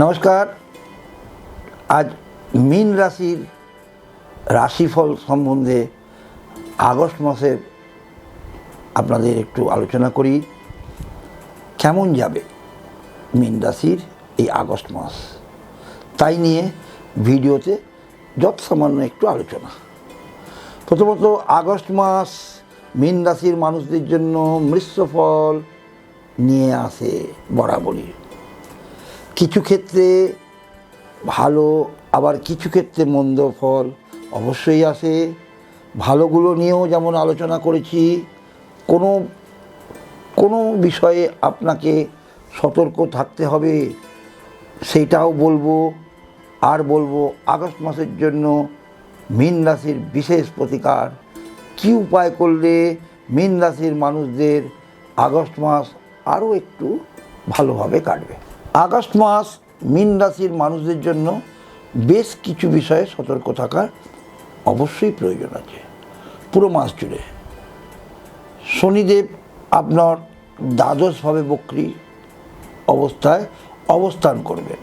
নমস্কার। আজ মীন রাশির রাশিফল সম্বন্ধে আগস্ট মাসের আপনাদের একটু আলোচনা করি। কেমন যাবে মীন রাশির এই আগস্ট মাস? তাই নিয়ে ভিডিওতে যত সামান্য একটু আলোচনা। প্রথমত, আগস্ট মাস মীন রাশির মানুষদের জন্য মিশ্র ফল নিয়ে আসে বরাবরই। কিছু ক্ষেত্রে ভালো, আবার কিছু ক্ষেত্রে মন্দ ফল অবশ্যই আসে। ভালোগুলো নিয়েও যেমন আলোচনা করেছি, কোনো কোনো বিষয়ে আপনাকে সতর্ক থাকতে হবে সেইটাও বলব। আর বলব, আগস্ট মাসের জন্য মীন রাশির বিশেষ প্রতিকার। কী উপায় করলে মীন রাশির মানুষদের আগস্ট মাস আরও একটু ভালোভাবে কাটবে? আগস্ট মাস মীন রাশির মানুষদের জন্য বেশ কিছু বিষয়ে সতর্ক থাকার অবশ্যই প্রয়োজন আছে। পুরো মাস জুড়ে। শনিদেব আপনার দ্বাদশভাবে বক্রি অবস্থায় অবস্থান করবেন।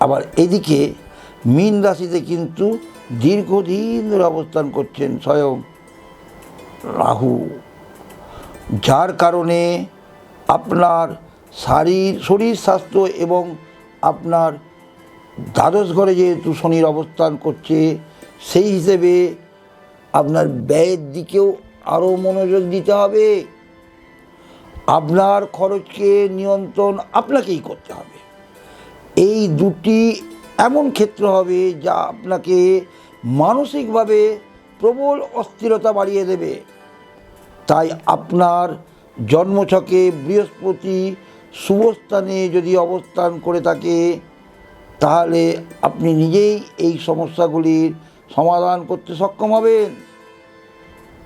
আবার এদিকে মীন রাশিতে কিন্তু দীর্ঘদিন ধরে অবস্থান করছেন স্বয়ং রাহু, যার কারণে আপনার শারীর, শরীর স্বাস্থ্য এবং আপনার দ্বাদশ ঘরে যেহেতু শনির অবস্থান করছে, সেই হিসেবে আপনার ব্যয়ের দিকেও আরও মনোযোগ দিতে হবে। আপনার খরচকে নিয়ন্ত্রণ আপনাকেই করতে হবে। এই দুটি এমন ক্ষেত্র হবে যা আপনাকে মানসিকভাবে প্রবল অস্থিরতা বাড়িয়ে দেবে। তাই আপনার জন্মছকে বৃহস্পতি শুভস্থানে যদি অবস্থান করে থাকে, তাহলে আপনি নিজেই এই সমস্যাগুলির সমাধান করতে সক্ষম হবেন।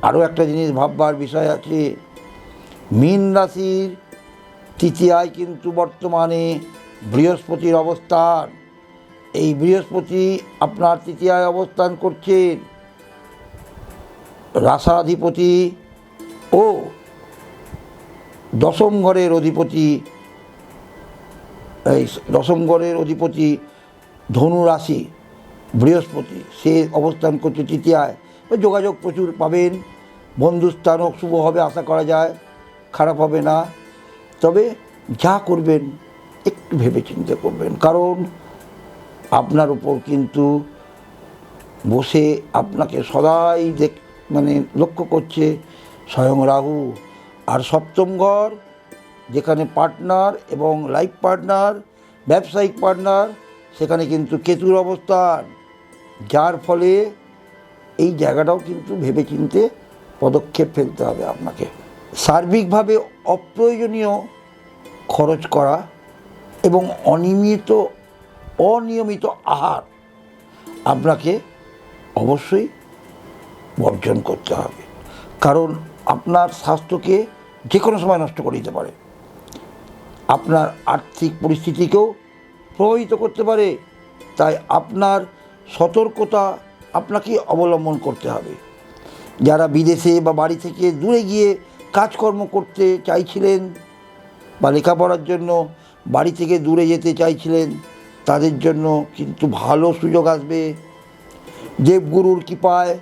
আরও একটা জিনিস ভাববার বিষয় আছে। মীন রাশির তৃতীয়ায় কিন্তু বর্তমানে বৃহস্পতির অবস্থান। এই বৃহস্পতি আপনার তৃতীয়ায় অবস্থান করছেন। রাসাধিপতি ও দশম ঘরের অধিপতি এই দশম ঘরের অধিপতি ধনু রাশি, বৃহস্পতি, সে অবস্থান করছে ওই যোগাযোগ প্রচুর পাবেন বন্ধুস্থানও শুভ হবে আশা করা যায়, খারাপ হবে না। তবে যা করবেন, একটু ভেবে চিন্তে করবেন। কারণ আপনার উপর কিন্তু বসে আপনাকে সদাই দেখ মানে লক্ষ্য করছে স্বয়ং রাহু। আর সপ্তম ঘর যেখানে পার্টনার এবং লাইফ পার্টনার, ব্যবসায়িক পার্টনার, সেখানে কিন্তু কেতুর অবস্থান। যার ফলে এই জায়গাটাও কিন্তু ভেবেচিন্তে পদক্ষেপ ফেলতে হবে আপনাকে। সার্বিকভাবে অপ্রয়োজনীয় খরচ করা এবং অনিয়মিত অনিয়মিত আহার আপনাকে অবশ্যই বর্জন করতে হবে। কারণ আপনার স্বাস্থ্যকে যে কোনো সময় নষ্ট করে দিতে পারে। আপনার আর্থিক পরিস্থিতিকেও প্রভাবিত করতে পারে। তাই আপনার সতর্কতা আপনাকে অবলম্বন করতে হবে। যারা বিদেশে বা বাড়ি থেকে দূরে গিয়ে কাজকর্ম করতে চাইছিলেন বা লেখাপড়ার জন্য বাড়ি থেকে দূরে যেতে চাইছিলেন, তাদের জন্য কিন্তু ভালো সুযোগ আসবে। দেবগুরুর কৃপায়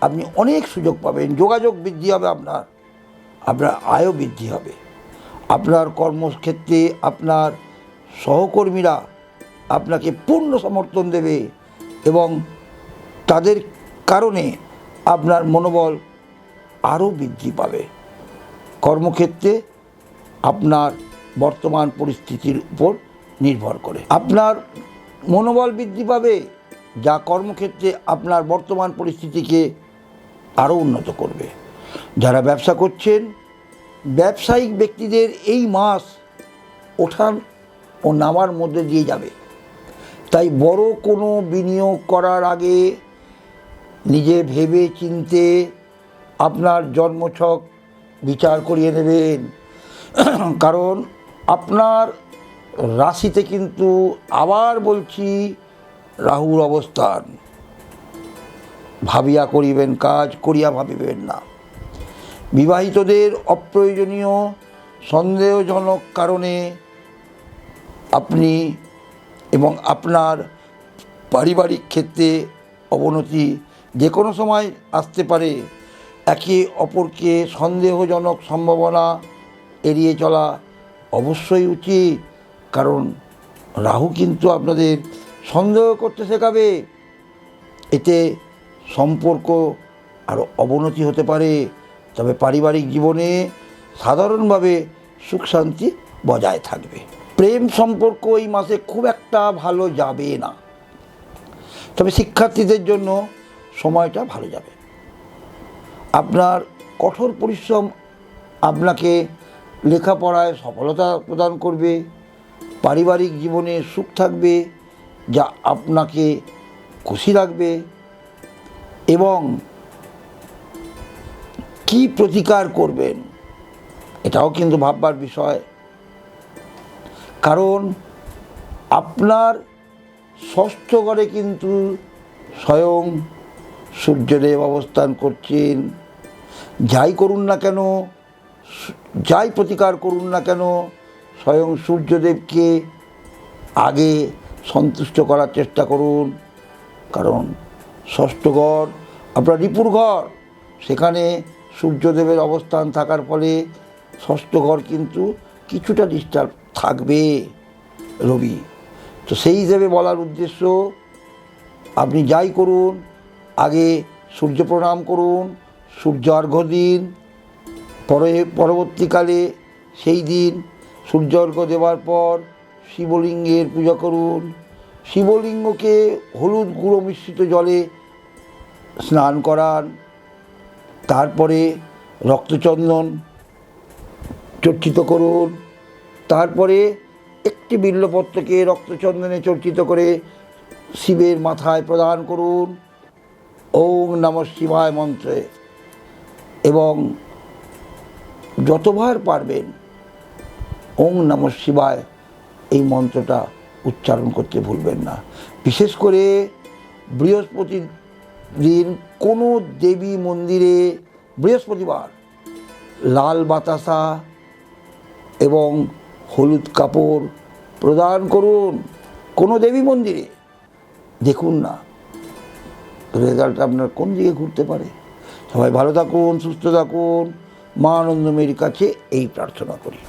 আপনি অনেক সুযোগ পাবেন। যোগাযোগ বৃদ্ধি হবে আপনার। আপনার আয়ও বৃদ্ধি হবে। আপনার কর্মক্ষেত্রে আপনার সহকর্মীরা আপনাকে পূর্ণ সমর্থন দেবে এবং তাদের কারণে আপনার মনোবল আরও বৃদ্ধি পাবে। কর্মক্ষেত্রে আপনার বর্তমান পরিস্থিতির উপর নির্ভর করে। আপনার মনোবল বৃদ্ধি পাবে, যা কর্মক্ষেত্রে আপনার বর্তমান পরিস্থিতিকে আরও উন্নত করবে। যারা ব্যবসা করছেন ব্যবসায়িক ব্যক্তিদের এই মাস ওঠান ও নামার মধ্যে দিয়ে যাবে। তাই বড় কোনো বিনিয়োগ করার আগে নিজে ভেবে চিনতে আপনার জন্মছক বিচার করিয়ে নেবেন। কারণ আপনার রাশিতে কিন্তু আবার বলছি রাহুর অবস্থান। ভাবিয়া করিবেন কাজ, করিয়া ভাবিবেন না। বিবাহিতদের অপ্রয়োজনীয় সন্দেহজনক কারণে আপনি এবং আপনার পারিবারিক ক্ষেত্রে অবনতি যে কোনো সময় আসতে পারে। একে অপরকে সন্দেহজনক সম্ভাবনা এড়িয়ে চলা অবশ্যই উচিত। কারণ রাহু কিন্তু আপনাদের সন্দেহ করতে শেখাবে। এতে সম্পর্ক আরও অবনতি হতে পারে। তবে পারিবারিক জীবনে সাধারণভাবে সুখ শান্তি বজায় থাকবে। প্রেম সম্পর্ক এই মাসে খুব একটা ভালো যাবে না। তবে শিক্ষার্থীদের জন্য সময়টা ভালো যাবে। আপনার কঠোর পরিশ্রম আপনাকে লেখাপড়ায় সফলতা প্রদান করবে, পারিবারিক জীবনে সুখ থাকবে যা আপনাকে খুশি রাখবে এবং কি প্রতিকার করবেন? এটাও কিন্তু ভাববার বিষয়। কারণ আপনার ষষ্ঠ ঘরে কিন্তু স্বয়ং সূর্যদেব অবস্থান করছেন। যাই করুন না কেন, যাই প্রতিকার করুন না কেন, স্বয়ং সূর্যদেবকে আগে সন্তুষ্ট করার চেষ্টা করুন। কারণ ষষ্ঠ ঘর আপনার রিপুর ঘর, সেখানে সূর্যদেবের অবস্থান থাকার ফলে ষষ্ঠ ঘর কিন্তু কিছুটা ডিস্টার্ব থাকবে রবি। তো সেই হিসেবে বলার উদ্দেশ্য, আপনি যাই করুন, আগে সূর্য প্রণাম করুন, সূর্য অর্ঘ্য দিন, পরে, পরবর্তীকালে সেই দিন সূর্য অর্ঘ্য দেওয়ার পর শিবলিঙ্গের পূজা করুন। শিবলিঙ্গকে হলুদ গুঁড়ো মিশ্রিত জলে স্নান করান। তারপরে রক্তচন্দন চর্চিত করুন। তারপরে একটি বিল্লপত্রকে রক্তচন্দনে চর্চিত করে শিবের মাথায় প্রদান করুন। ওম নম শিবায় মন্ত্রে। এবং যতবার পারবেন ওম নম শিবায় এই মন্ত্রটা উচ্চারণ করতে ভুলবেন না। বিশেষ করে বৃহস্পতি দিন কোনো দেবী মন্দিরে বৃহস্পতিবার। লাল বাতাসা এবং হলুদ কাপড় প্রদান করুন কোনো দেবী মন্দিরে। দেখুন না, রেজাল্ট আপনার কোন দিকে ঘুরতে পারে। সবাই ভালো থাকুন, সুস্থ থাকুন। মা আনন্দমের কাছে এই প্রার্থনা করি।